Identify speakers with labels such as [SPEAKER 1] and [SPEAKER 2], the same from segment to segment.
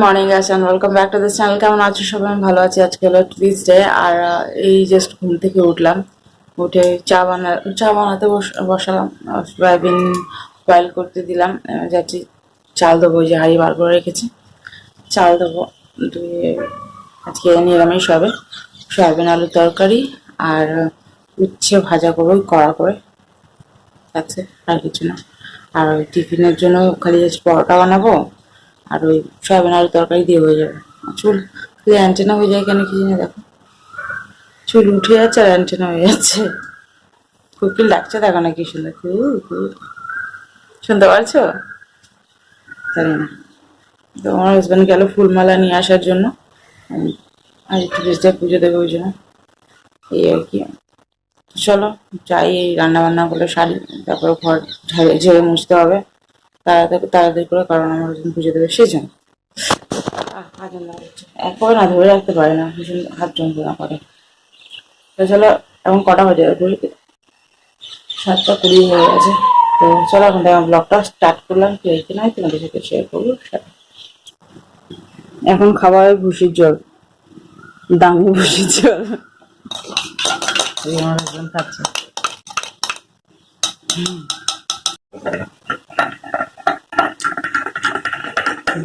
[SPEAKER 1] Morning guys and welcome back to this channel কেমন আছো সবাই? আমি ভালো আছি। আজকে হলো টুইসডে আর এই জাস্ট ঘুম থেকে উঠলাম। উঠে চা বানা, চা বানাতে বস- বসালাম সয়াবিন বয়েল করতে দিলাম। যাচ্ছি চাল দেবো ওই যে হাঁড়ি বার করে রেখেছি। চাল দেবো দিয়ে আজকে নিরামিষ হবে সয়াবিন আলুর তরকারি, আর, উচ্ছে ভাজা করব কড়া করে। আছে আর কিছু না। আর টিফিনের জন্য খালি জাস্ট পরোটা বানাবো আর ওই সয়াবিন আলু তরকারি দিয়ে হয়ে যাবে। চুল শুধু অ্যান্টেনা হয়ে যায় কেন কি জানি দেখো। চুল উঠে যাচ্ছে আর অ্যান্টেনা হয়ে যাচ্ছে। কুকিল ডাকছে দেখো না কি কু। শুনতে পারছ? জানি না। তো আমার হাজব্যান্ড গেল ফুলমালা নিয়ে আসার জন্য। আর একটু বেশটা পুজো দেবে ওই জন্য। এই আর কি। চলো, যাই এই রান্না বান্না করে সারি, তারপরে ঘর ঝেড়ে মুছতে হবে। তাড়াতাড়ি তাড়াতাড়ি করে কারণ আমার একজন পুজো দেবে হাত যন্ত্রণা একবারে না ধরে রাখতে পারে না ভীষণ হাত যন্ত্রণা করে চলো এখন কটা বাজে? সাতটা কুড়ি হয়ে গেছে। তো চলো এখন থেকে ব্লগটা স্টার্ট করলাম। কি হয়েছে না তোমাদের সাথে শেয়ার করব এখন খাবার ভুসির জল। দামি ভুসির জল। আমার হাজবেন্ড খাচ্ছে।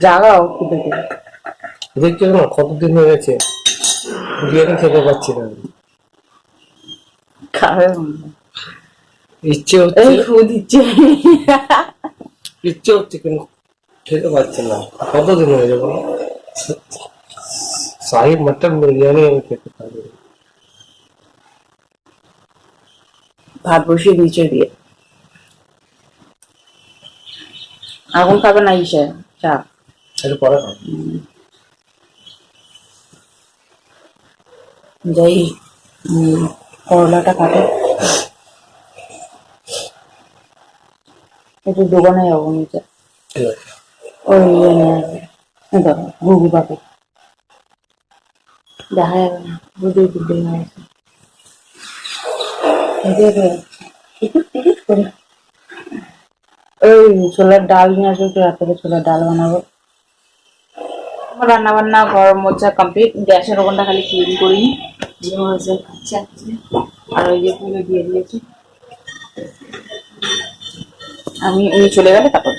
[SPEAKER 1] জাগাও খুদে করে
[SPEAKER 2] দেখছ না কতদিন হয়ে গেছে? বিরিয়ানি খেতে পাচ্ছি না।
[SPEAKER 1] খাবে
[SPEAKER 2] ইচ্ছে হচ্ছে
[SPEAKER 1] ফু দিচ্ছে।
[SPEAKER 2] ইচ্ছে হচ্ছে কিন্তু খেতে পাচ্ছি না। কতদিন হয়ে যাবে? শাহি মটন বিরিয়ানি আমি খেতে পারি।
[SPEAKER 1] ভাত বসিয়ে দিয়েছে দিয়ে। এখন খাবে না ইসে চা
[SPEAKER 2] একটু পরে
[SPEAKER 1] যাই করলাটা কাটে। একটু দোকানে যাব নিচে। ওই ইয়ে ঘুঘু পাবে দেখা যাবে না বুঝে বুঝে নিয়ে আসবে। এই যে রে, টিকিট টিকিট করে। ওই ছোলার ডাল নিয়ে আসবে রাত্রে ছোলার ডাল বানাবো। আমার রান্না বান্না ঘর মোছা কমপ্লিট গ্যাসের ওখানটা খালি ক্লিন হয়েছে খাচ্ছে আজকে। আর ওই যে পুরো দিয়ে দিয়েছি। আমি উনি চলে গেলে তারপর।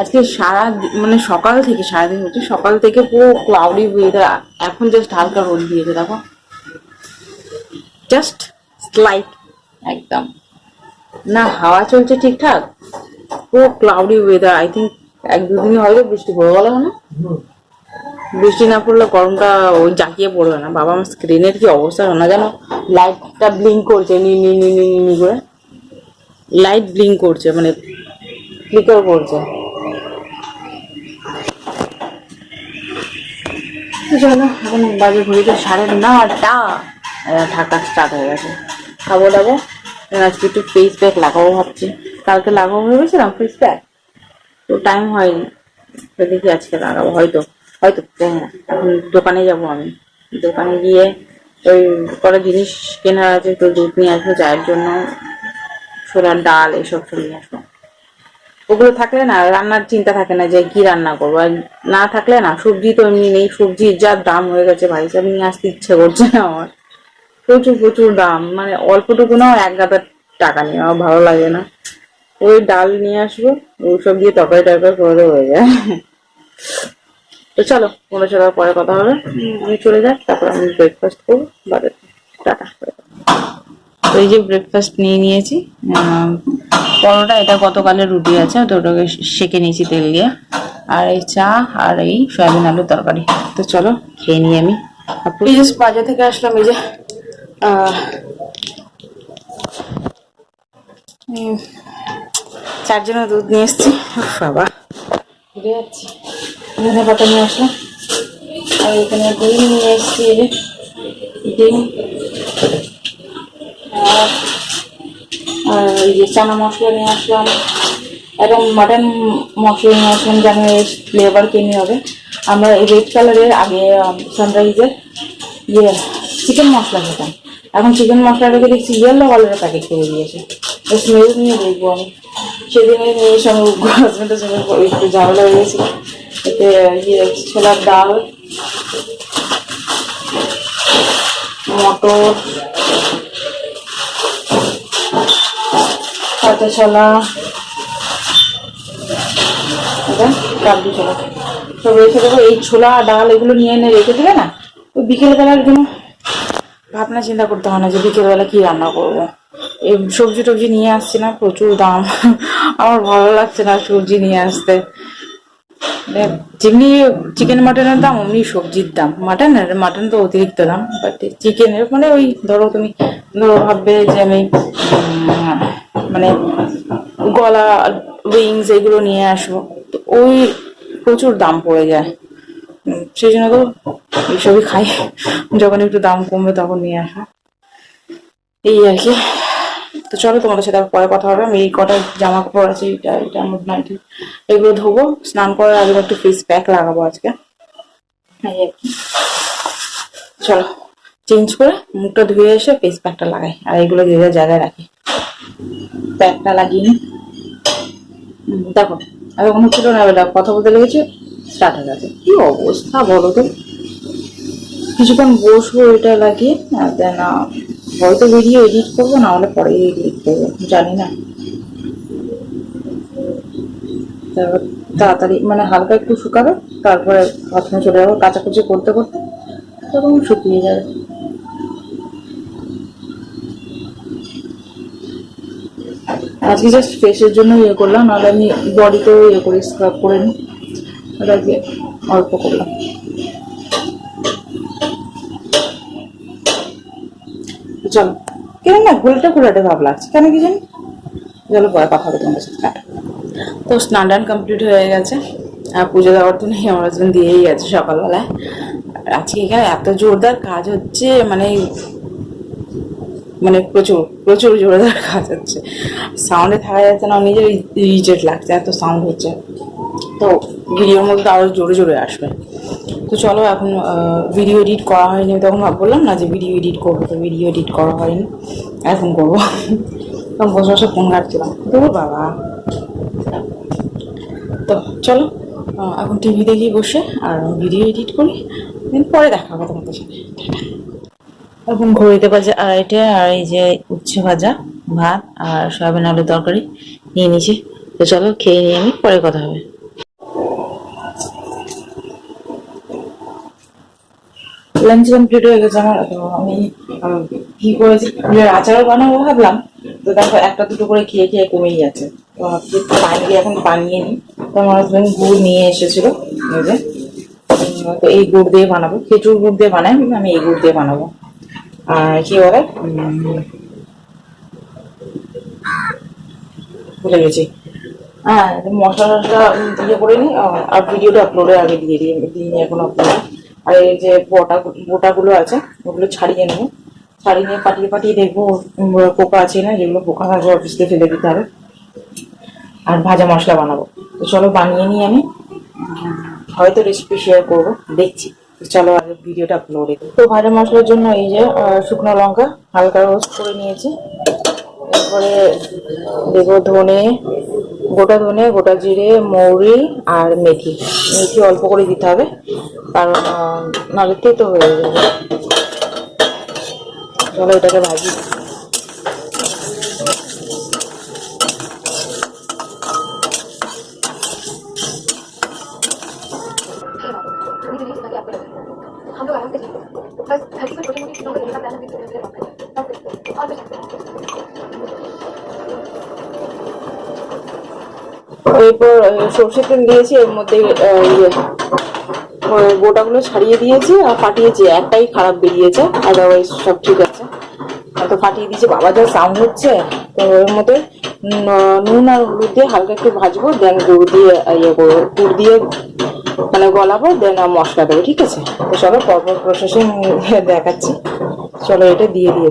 [SPEAKER 1] আজকে সারা মানে সকাল থেকে সারাদিন হচ্ছে সকাল থেকে পুরো ক্লাউডি ওয়েদার এখন জাস্ট হালকা রোদ দিয়েছে দেখো। জাস্ট লাইট একদম। না হাওয়া চলছে ঠিকঠাক। পুরো ক্লাউডি ওয়েদার আই থিঙ্ক এক দুদিন হয়তো বৃষ্টি পড়ে গেল না? বৃষ্টি না পড়লে গরমটা ওই জাঁকিয়ে পড়বে না। বাবা আমার স্ক্রিনের কি অবস্থা না যেন লাইটটা ব্লিঙ্ক করছে, নি নি নি নি নি করে। লাইট ব্লিঙ্ক করছে মানে ফ্লিকার করছে। চলো, এখন বাজে ঘড়িতে সাড়ে নটা। ঠাকা স্টার্ট হয়ে গেছে। খাব, দাবো। আজকে একটু ফেস প্যাক লাগাবো ভাবছি। কালকে লাগাবো ভেবেছিলাম ফেস প্যাক তো টাইম হয়নি। তো দেখি আজকে লাগাবো। হয়তো হয়তো এখন দোকানে যাব আমি। দোকানে গিয়ে ওই কটা জিনিস কেনার আছে, তো দুধ নিয়ে আসব, চায়ের জন্য, ছোলার ডাল, এসব সব নিয়ে আসব। ওগুলো থাকলে না, রান্নার চিন্তা থাকে না যে কি রান্না করব। আর না থাকলে না, সবজি তো এমনি নেই, সবজির যা দাম হয়ে গেছে ভাই, সব নিয়ে আসতে ইচ্ছে করছে না আমার। প্রচুর প্রচুর দাম মানে অল্পটুকু নাও এক গাদার টাকা নিয়ে আমার ভালো লাগে না। ওই ডাল নিয়ে আসব ওইসব দিয়ে তরকারি টরকারি করে হয়ে যায়। তো চলো কোনো চলার পরে কথা হবে। আমি চলে যাই তারপর আমি ব্রেকফাস্ট করব বাড়িতে টাটা তো এই যে ব্রেকফাস্ট নিয়ে নিয়েছি পরোটা এটা গতকালের রুটি আছে তো ওটাকে সেকে নিয়েছি তেল দিয়ে। আর এই চা আর এই সয়াবিন আলুর তরকারি। তো চলো খেয়ে নিই আমি। এই যে বাজার থেকে আসলাম এই যে আহ, চার জনের দুধ নিয়ে এসেছি। বাবা। ভুলে যাচ্ছি। ধনে পাতা নিয়ে আসলাম। আর এখানে ডিম নিয়ে এসেছি ডিম। আর এই যে চানা মশলা নিয়ে আসলাম। এবং মাটন মশলা নিয়ে আসলাম যেন ফ্লেভার কিনে হবে। আমরা রেড কালারের আগে সানরাইজের ইয়ে চিকেন মশলা খেতাম। এখন চিকেন মশলাটাকে দেখছি ইয়েলো কালারের প্যাকেট করে দিয়েছে। স্মেল নিয়ে দেখব আমি। সেদিনে নিয়ে এসে আমার হাজবেন্ডের সঙ্গে একটু ঝামেলা হয়ে গেছিল এতে ইয়ে ছোলার ডাল, মটর, কাঁচা ছোলা কাবলি ছোলা। তো রেখে দেবো এই ছোলা, ডাল এগুলো নিয়ে এনে রেখে দেবে না, ওই বিকেলবেলার জন্য ভাবনা চিন্তা করতে হয় না যে বিকেলবেলা কি রান্না করব। এই সবজি টবজি নিয়ে আসছি না, প্রচুর দাম। আমার ভালো লাগছে না সবজি নিয়ে আসতে। মানে যেমনি চিকেন মাটনের দাম, অমনি সবজির দাম। মাটনের মাটন তো অতিরিক্ত দাম বাট চিকেনের মানে ওই ধরো তুমি, ধরো ভাববে যে আমি মানে গলা উইংস এগুলো নিয়ে আসব। তো ওই প্রচুর দাম পড়ে যায়। সেই জন্য তো এইসবই খাই। যখন একটু দাম কমবে তখন নিয়ে আসা। এই আর কি। তো চলো তোমাদের সাথে পরে কথা হবে। আমি এই কটা জামা কাপড় আছে এটা এটা নাইটি এগুলো ধোবো। স্নান করার আগে একটু ফেস প্যাক লাগাবো আজকে। আর। চলো চেঞ্জ করে মুখটা ধুয়ে এসে ফেস প্যাকটা লাগাই। আর এগুলো যে জায়গায় রাখি। প্যাকটা লাগিয়ে হুম, দেখো এতক্ষণ ছিল না কথা বলতে লেগেছে স্টার্ট হয়ে গেছে। কি অবস্থা বলো তো? কিছুক্ষণ বসবো এটা লাগিয়ে, আর দেন হয়তো ভিডিও এডিট করব না হলে পরে এডিট করব, জানি না। তারপর তাড়াতাড়ি মানে হালকা একটু শুকাবে, তারপরে প্রথমে চলে যাব, কাচাকুচি করতে করতে, তখন শুকিয়ে যাবে। আজকে জাস্ট ফেসের জন্য ইয়ে করলাম, নাহলে আমি বডিতেও ইয়ে করি স্ক্রাব করে নিই। ওটা অল্প করলাম। চলো। কেন না ঘোলটা ঘোলাটে ভাব লাগছে। কেন কি জানি? চলো, পরে কথা হবে তোমাদের সাথে। তো স্নান টান কমপ্লিট হয়ে গেছে। আর পুজো দেওয়ার তো নেই, আমার হাজবেন্ড দিয়েই গেছে সকালবেলায়। আজকে এখানে এত জোরদার কাজ হচ্ছে মানে মানে প্রচুর প্রচুর জোরদার কাজ হচ্ছে। সাউন্ডে থাকা যাচ্ছে না, নিজের রিজেক্ট লাগছে, এত সাউন্ড হচ্ছে। তো ভিডিওর মধ্যে আরও জোরে জোরে আসবে। তো চলো এখন ভিডিও এডিট করা হয়নি। তখন বললাম না যে ভিডিও এডিট করব তো ভিডিও এডিট করা হয়নি। এখন করব। তখন বসে বসে ফোন ঘাটছিলাম। তো বাবা। তো চলো এখন টিভি দেখি বসে আর ভিডিও এডিট করি। দিন পরে দেখা হবে তোমাদের সাথে। এখন ঘড়িতে বাজে আড়াইটে আর এই যে উচ্ছে ভাজা, ভাত আর সয়াবিন আলুর তরকারি নিয়ে নিয়েছি। তো চলো খেয়ে নিয়ে আমি পরে কথা হবে। লাঞ্চ কমপ্লিট হয়ে গেছে আমার, তো আমি কি করেছি? ফুলের আচারও বানাবো ভাবলাম, তো দেখো একটা দুটো করে খেয়ে খেয়ে কমেই যাচ্ছে। তো ভাবছি পানি এখন বানিয়ে নিই। তো আমার হাজবেন্ড গুড় নিয়ে এসেছিল যে। তো এই গুড় দিয়ে বানাবো। খেচুর গুড় দিয়ে বানাই, আমি এই গুড় দিয়ে বানাবো। আর কি বলে? ভুলে গেছি। হ্যাঁ মশলা টশলা ইয়ে করে নিই আর ভিডিওটা আপলোডে আগে দিয়ে দিই, দিইনি এখন আপলোড আর এই যে বোটা, বোটাগুলো আছে, ওগুলো ছাড়িয়ে নেব। ছাড়িয়ে নিয়ে পাটিয়ে পাটিয়ে দেখব পোকা আছে না যেগুলো পোকা থাকবে অফিস থেকে ফেলে দিতে হবে। আর ভাজা মশলা বানাবো। তো চলো বানিয়ে নিই আমি। হয়তো রেসিপি শেয়ার করব, দেখছি। চলো আগে ভিডিওটা আপলোডে তো ভাজা মশলার জন্য এই যে শুকনো লঙ্কা, হালকা রোস্ট করে নিয়েছি। এরপরে দেবো ধনে গোটা ধনে, গোটা জিরে, মৌরি আর মেথি। মেথি অল্প করে দিতে হবে, কারণ নাহলে তেতো হয়ে যাবে। চলো এটাকে ভাজি। এরপর সর্ষের তেল দিয়েছি, এর মধ্যে ইয়ে গোটাগুলো ছাড়িয়ে দিয়েছি আর ফাটিয়েছি। একটাই খারাপ বেরিয়েছে আদারওয়াইজ সব ঠিক আছে। তো ফাটিয়ে দিয়েছি, বাবা যা সাউন্ড হচ্ছে, তো এর মধ্যে নুন আর হলুদ দিয়ে হালকা একটু ভাজবো দেন গুড় দিয়ে ইয়ে করব, গুড় দিয়ে মানে গলাবো দেন আর মশলা দেবো, ঠিক আছে? তো চলো পরপর প্রসেসিং দেখাচ্ছি। চলো এটা দিয়ে দিয়ে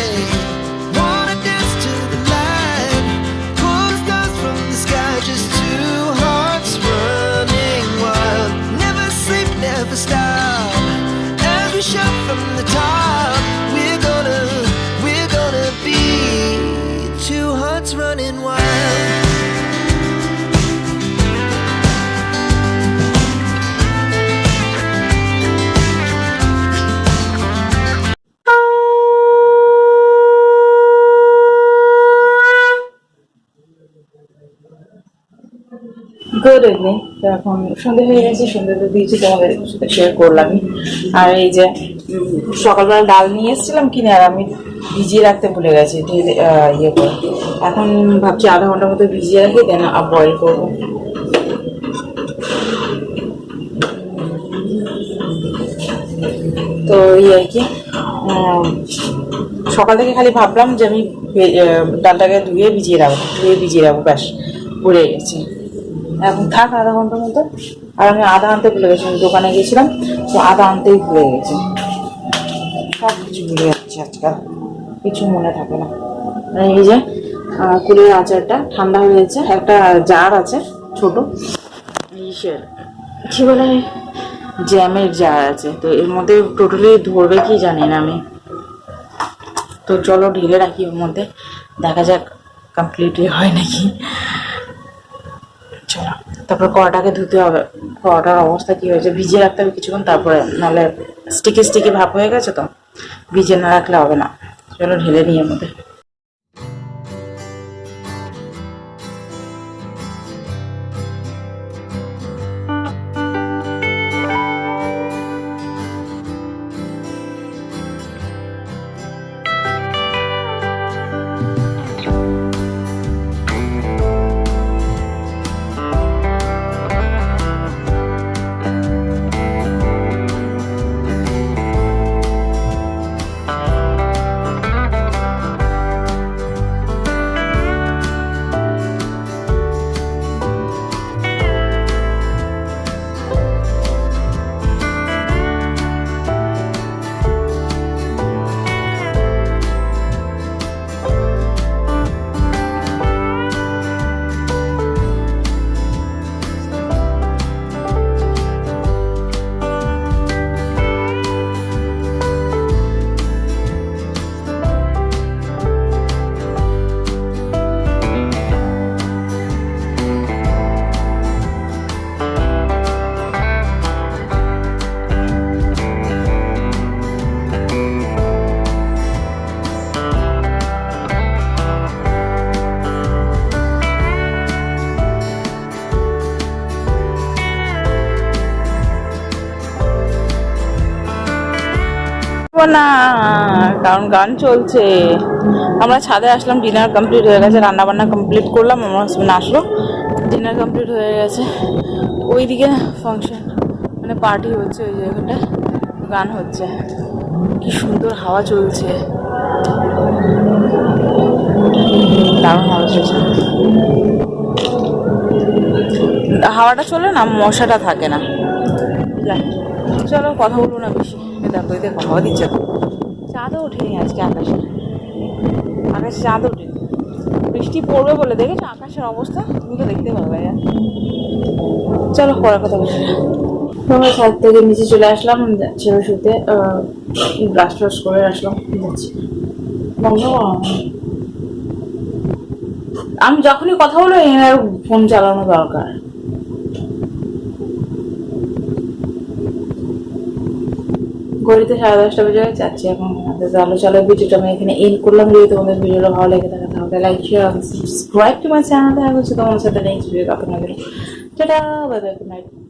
[SPEAKER 1] good evening তো এখন সন্ধে হয়ে গেছে সন্ধে তো দিয়েছি, তোমাদের সাথে শেয়ার করলামই আর এই যে সকালবেলা ডাল নিয়ে এসেছিলাম কিনে, আর আমি ভিজিয়ে রাখতে ভুলে গেছি ইয়ে করে। এখন ভাবছি আধা ঘণ্টার মতো ভিজিয়ে রাখি দেন বয়েল করব। তো এই আর কি সকাল থেকে খালি ভাবলাম যে আমি ডালটাকে ধুয়ে ভিজিয়ে রাখব, ধুয়ে ভিজিয়ে রাখব, ব্যাস ভুলে গেছি। এখন থাক আধা ঘণ্টার মতো। আর আমি আধা আনতে ভুলে গেছি, আমি দোকানে গেছিলাম, তো আধা আনতেই ভুলে গেছি। সব কিছু ভুলে যাচ্ছে আজকাল, কিছু মনে থাকে না। এই যে কুলের আচারটা ঠান্ডা হয়ে গেছে, একটা জার আছে ছোট কি বলে, জ্যামের জার আছে, তো এর মধ্যে টোটালি ধরবে কি জানি না আমি। তো চলো ঢেলে রাখি ওর মধ্যে, দেখা যাক কমপ্লিটলি হয় নাকি। চলো তারপর কড়াটাকে ধুতে হবে। কড়াটার অবস্থা কী হয়েছে? ভিজিয়ে রাখতে হবে কিছুক্ষণ, তারপরে নাহলে স্টিকি স্টিকি ভাব হয়ে গেছে তো? ভিজিয়ে না রাখলে হবে না। চলো ঢেলে নিয়ে মধ্যে। না, কারণ গান চলছে। আমরা ছাদে আসলাম ডিনার কমপ্লিট হয়ে গেছে রান্না বান্না কমপ্লিট করলাম, আমার হাজবেন্ড আসলো। ডিনার কমপ্লিট হয়ে গেছে। ওইদিকে ফাংশন মানে পার্টি হচ্ছে ওই জায়গাটায়, গান হচ্ছে। কি সুন্দর হাওয়া চলছে। দারুণ হাওয়া চলছে। হাওয়াটা চলে না, মশাটা থাকে না। চলো কথা বলব না বেশি। দেখো এই দেখো হাওয়া দিচ্ছে চাঁদও ওঠেনি আজকে আকাশে। আকাশে চাঁদ ওঠেনি বৃষ্টি পড়বে বলে দেখেছ? আকাশের অবস্থা? তুমি তো দেখতে পাবে আর চলো পরে কথা বলছি আমরা ছাদ থেকে নিচে চলে আসলাম, ছেলে শুতে ব্রাশ ট্রাশ করে আসলাম। যাচ্ছি। আমি যখনই কথা বলব, এনার ফোন চালানো দরকার। ঘড়িতে সাড়ে দশটা বেজে যাচ্ছি এখন আলো চলো ভিডিওটা আমি এখানে এন্ড করলাম। যদি তোমাদের ভিডিওটা ভালো লেগে থাকে তাহলে like share subscribe to my channel দেখা হচ্ছে তোমার সাথে নেক্সট ভিডিও তখন tata bye bye good night